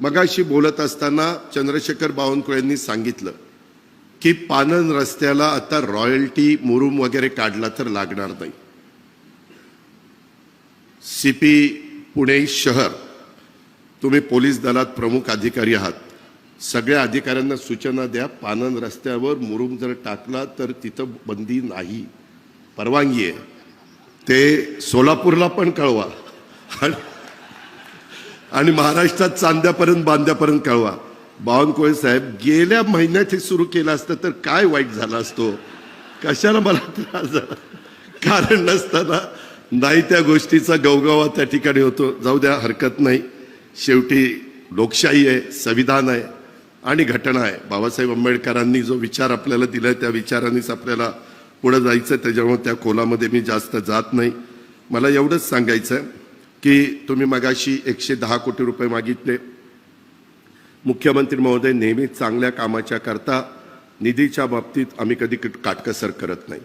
मगाशी बोलत असताना चंद्रशेखर बावनकुळेंनी सांगितलं की पानन रस्त्याला आता रॉयल्टी मुरुम वगैरे काढला तर लागणार नाही. सीपी पुणे शहर तुम्ही पोलीस दलात प्रमुख अधिकारी आहात. सगळ्या अधिकाऱ्यांना सूचना द्या पानन रस्त्यावर मुरुम जर टाकला तर तिथं बंदी नाही. परवानगी आहे. ते सोलापूरला पण कळवा. आणि आणि महाराष्ट्रात चांद्यापर्यंत बांद्यापर्यंत कळवा. बावनकुळे साहेब गेल्या महिन्यात हे सुरू केलं असतं तर काय वाईट झाला असतो? कशाला मला त्रास झाला? कारण नसताना नाही त्या गोष्टीचा गवगवा त्या ठिकाणी होतो. जाऊ द्या हरकत नाही. शेवटी लोकशाही आहे संविधान आहे आणि घटना आहे. बाबासाहेब आंबेडकरांनी जो विचार आपल्याला दिला त्या विचारानेच आपल्याला पुढं जायचं त्याच्यामुळे त्या खोलामध्ये मी जास्त जात नाही. मला एवढंच सांगायचं आहे की तुम्ही मगाशी एकशे दहा कोटी रुपये मागितले. मुख्यमंत्री महोदय नेहमीच चांगल्या कामाच्या करता निधीच्या बाबतीत आम्ही कधी काटकसर करत नाही.